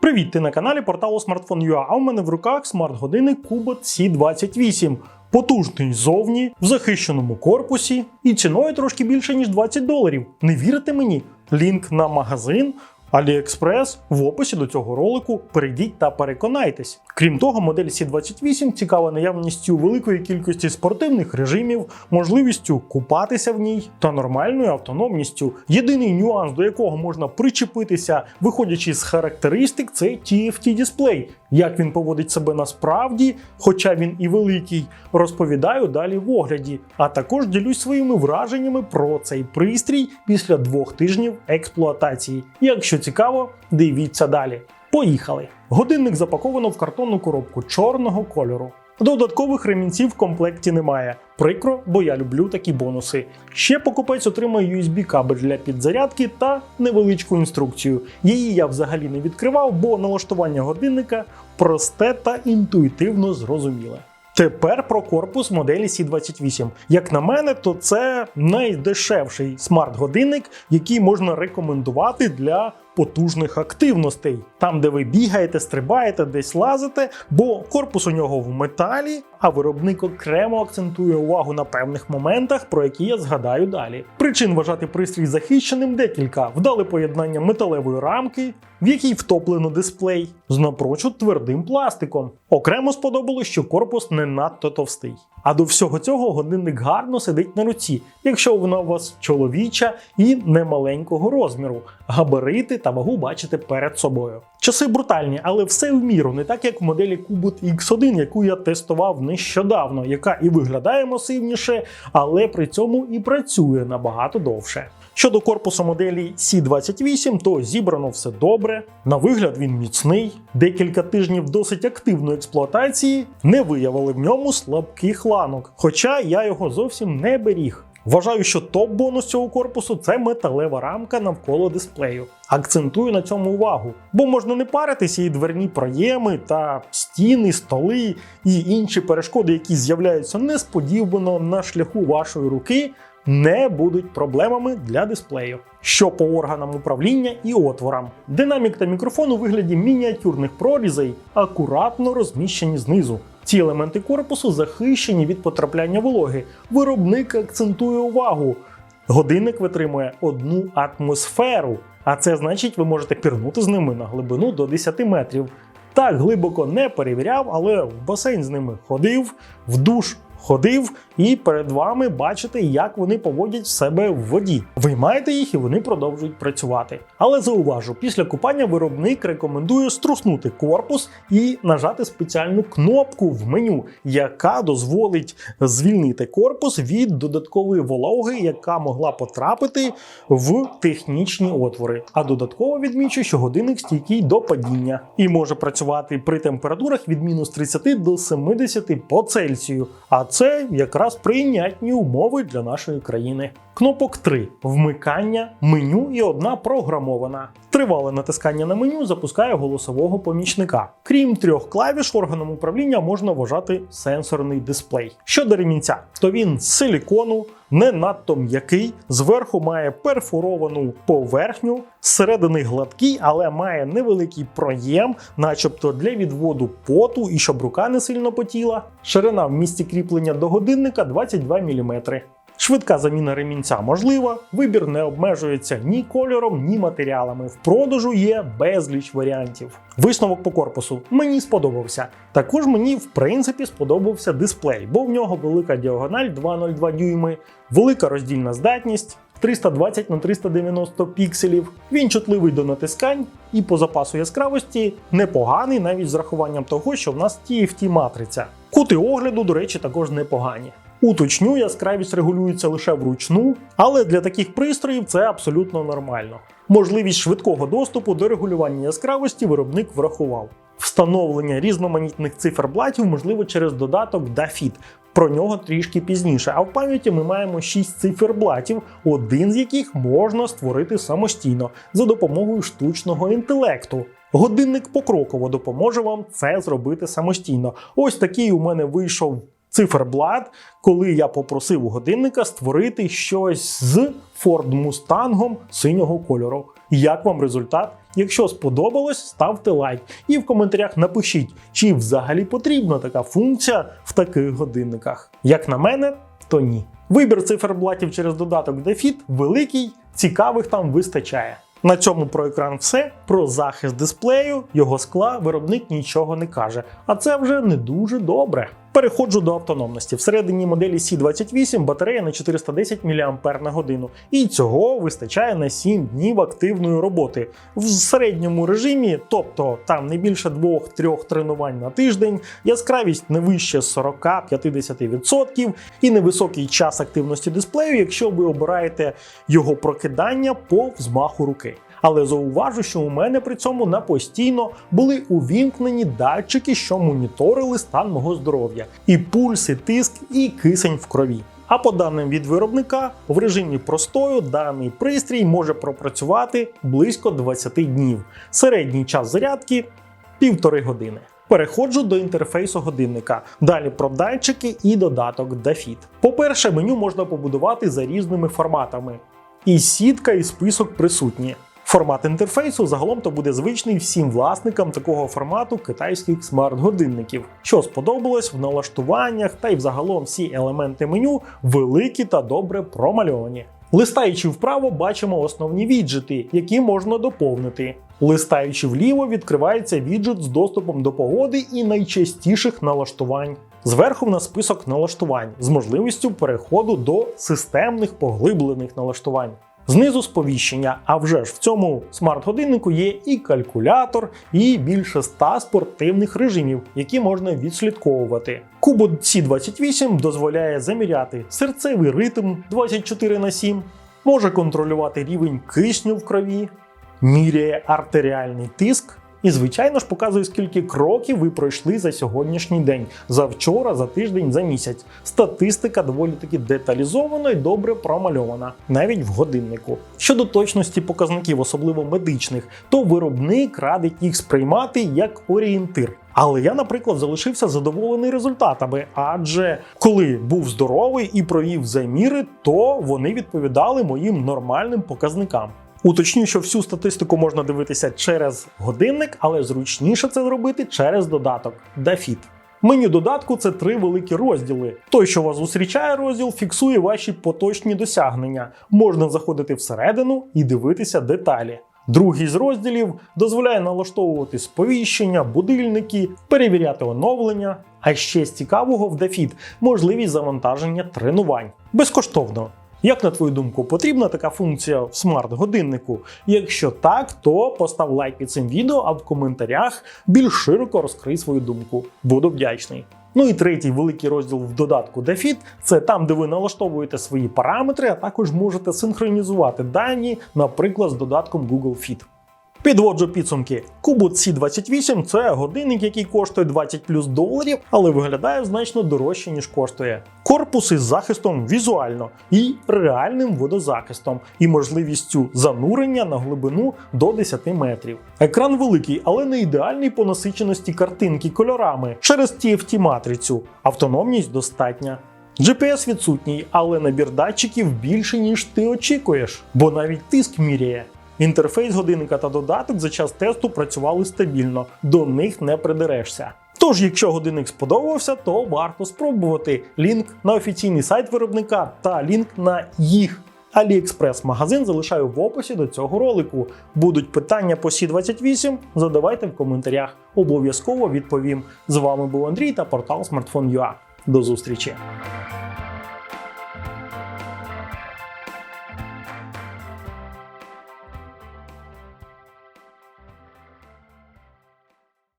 Привіт, ти на каналі порталу Smartphone.ua, а у мене в руках смарт-годинник Kubot C28. Потужний зовні, в захищеному корпусі і ціною трошки більше, ніж 20 доларів. Не вірите мені? Лінк на магазин AliExpress в описі до цього ролику. Перейдіть та переконайтесь. Крім того, модель C28 цікава наявністю великої кількості спортивних режимів, можливістю купатися в ній та нормальною автономністю. Єдиний нюанс, до якого можна причепитися, виходячи з характеристик, це TFT дисплей. Як він поводить себе насправді, хоча він і великий, розповідаю далі в огляді, а також ділюсь своїми враженнями про цей пристрій після двох тижнів експлуатації. Якщо цікаво, дивіться далі. Поїхали! Годинник запаковано в картонну коробку чорного кольору. Додаткових ремінців в комплекті немає. Прикро, бо я люблю такі бонуси. Ще покупець отримає USB кабель для підзарядки та невеличку інструкцію. Її я взагалі не відкривав, бо налаштування годинника просте та інтуїтивно зрозуміле. Тепер про корпус моделі C28. Як на мене, то це найдешевший смарт-годинник, який можна рекомендувати для потужних активностей, там, де ви бігаєте, стрибаєте, десь лазите, бо корпус у нього в металі, а виробник окремо акцентує увагу на певних моментах, про які я згадаю далі. Причин вважати пристрій захищеним декілька: вдале поєднання металевої рамки, в якій втоплено дисплей, з напрочуд твердим пластиком. Окремо сподобалось, що корпус не надто товстий. А до всього цього годинник гарно сидить на руці, якщо вона у вас чоловіча і немаленького розміру. Габарити та вагу бачите перед собою. Часи брутальні, але все в міру, не так як в моделі Kubot X1, яку я тестував нещодавно, яка і виглядає масивніше, але при цьому і працює набагато довше. Щодо корпусу моделі C28, то зібрано все добре. На вигляд він міцний. Декілька тижнів досить активної експлуатації не виявили в ньому слабких ланок, хоча я його зовсім не беріг. Вважаю, що топ-бонус цього корпусу це металева рамка навколо дисплею. Акцентую на цьому увагу, бо можна не паритися і дверні проєми та стіни, столи і інші перешкоди, які з'являються несподівано на шляху вашої руки, не будуть проблемами для дисплею. Що по органам управління і отворам. Динамік та мікрофон у вигляді мініатюрних прорізей акуратно розміщені знизу. Ці елементи корпусу захищені від потрапляння вологи. Виробник акцентує увагу. Годинник витримує одну атмосферу, а це значить, ви можете пірнути з ними на глибину до 10 метрів. Так глибоко не перевіряв, але в басейн з ними ходив, в душ ходив, і перед вами бачите, як вони поводять себе в воді. Виймаєте їх і вони продовжують працювати. Але зауважу, після купання виробник рекомендує струснути корпус і нажати спеціальну кнопку в меню, яка дозволить звільнити корпус від додаткової вологи, яка могла потрапити в технічні отвори. А додатково відмічу, що годинник стійкий до падіння і може працювати при температурах від мінус 30 до 70 по Цельсію. А це якраз прийнятні умови для нашої країни. Кнопок 3: вмикання, меню і одна програмована. Тривале натискання на меню запускає голосового помічника. Крім трьох клавіш, органом управління можна вважати сенсорний дисплей. Щодо ремінця, то він з силікону, не надто м'який, зверху має перфоровану поверхню, зсередини гладкий, але має невеликий проєм, начебто для відводу поту і щоб рука не сильно потіла. Ширина в місці кріплення до годинника 22 мм. Швидка заміна ремінця можлива, вибір не обмежується ні кольором, ні матеріалами. В продажу є безліч варіантів. Висновок по корпусу мені сподобався. Також мені в принципі сподобався дисплей, бо в нього велика діагональ 2,02 дюйми, велика роздільна здатність. 320 на 390 пікселів. Він чутливий до натискань і по запасу яскравості непоганий навіть з рахуванням того, що в нас TFT матриця. Кути огляду, до речі, також непогані. Уточню, яскравість регулюється лише вручну, але для таких пристроїв це абсолютно нормально. Можливість швидкого доступу до регулювання яскравості виробник врахував. Встановлення різноманітних циферблатів можливо через додаток DAFIT. Про нього трішки пізніше. А в пам'яті ми маємо 6 циферблатів, один з яких можна створити самостійно за допомогою штучного інтелекту. Годинник покроково допоможе вам це зробити самостійно. Ось такий у мене вийшов циферблат, коли я попросив у годинника створити щось з Ford Mustang синього кольору. Як вам результат. Якщо сподобалось, ставте лайк і в коментарях напишіть, чи взагалі потрібна така функція в таких годинниках. Як на мене, то ні. Вибір циферблатів через додаток DeFit великий, цікавих там вистачає. На цьому про екран все. Про захист дисплею, його скла виробник нічого не каже, а це вже не дуже добре. Переходжу до автономності. Всередині моделі C28 батарея на 410 мАч на годину, і цього вистачає на 7 днів активної роботи в середньому режимі, тобто там не більше 2-3 тренувань на тиждень, яскравість не вище 40-50% і невисокий час активності дисплею, якщо ви обираєте його прокидання по взмаху руки. Але зауважу, що у мене при цьому на постійно були увімкнені датчики, що моніторили стан мого здоров'я, і пульс, і тиск, і кисень в крові. А по даним від виробника, в режимі простою даний пристрій може пропрацювати близько 20 днів. Середній час зарядки півтори години. Переходжу до інтерфейсу годинника. Далі про датчики і додаток DaFit. По-перше, меню можна побудувати за різними форматами. І сітка, і список присутні. Формат інтерфейсу загалом то буде звичний всім власникам такого формату китайських смарт-годинників. Що сподобалось в налаштуваннях та й взагалом всі елементи меню великі та добре промальовані. Листаючи вправо, бачимо основні віджити, які можна доповнити. Листаючи вліво, відкривається віджит з доступом до погоди і найчастіших налаштувань. Зверху в нас список налаштувань з можливістю переходу до системних поглиблених налаштувань. Знизу сповіщення, а вже ж в цьому смарт-годиннику є і калькулятор, і більше ста спортивних режимів, які можна відслідковувати. Кубот C28 дозволяє заміряти серцевий ритм 24 на 7, може контролювати рівень кисню в крові, міряє артеріальний тиск. І, звичайно ж, показує, скільки кроків ви пройшли за сьогоднішній день, за вчора, за тиждень, за місяць. Статистика доволі таки деталізована і добре промальована, навіть в годиннику. Щодо точності показників, особливо медичних, то виробник радить їх сприймати як орієнтир. Але я, наприклад, залишився задоволений результатами, адже коли був здоровий і провів заміри, то вони відповідали моїм нормальним показникам. Уточню, що всю статистику можна дивитися через годинник, але зручніше це зробити через додаток DaFit. Меню додатку це три великі розділи. Той, що вас зустрічає розділ, фіксує ваші поточні досягнення. Можна заходити всередину і дивитися деталі. Другий з розділів дозволяє налаштовувати сповіщення, будильники, перевіряти оновлення. А ще з цікавого в DaFit можливість завантаження тренувань безкоштовно. Як на твою думку, потрібна така функція в смарт-годиннику? Якщо так, то постав лайк під цим відео, а в коментарях більш широко розкрий свою думку. Буду вдячний. Ну і третій великий розділ в додатку DeFit – це там, де ви налаштовуєте свої параметри, а також можете синхронізувати дані, наприклад, з додатком Google Fit. Підводжу підсумки. Кубот C28 це годинник, який коштує 20 плюс доларів, але виглядає значно дорожче, ніж коштує. Корпус із захистом візуально і реальним водозахистом, і можливістю занурення на глибину до 10 метрів. Екран великий, але не ідеальний по насиченості картинки кольорами через TFT матрицю. Автономність достатня. GPS відсутній, але набір датчиків більше, ніж ти очікуєш, бо навіть тиск міряє. Інтерфейс годинника та додаток за час тесту працювали стабільно, до них не придерешся. Тож, якщо годинник сподобався, то варто спробувати. Лінк на офіційний сайт виробника та лінк на їх AliExpress магазин залишаю в описі до цього ролику. Будуть питання по C28, задавайте в коментарях. Обов'язково відповім. З вами був Андрій та портал Smartphone.ua. До зустрічі!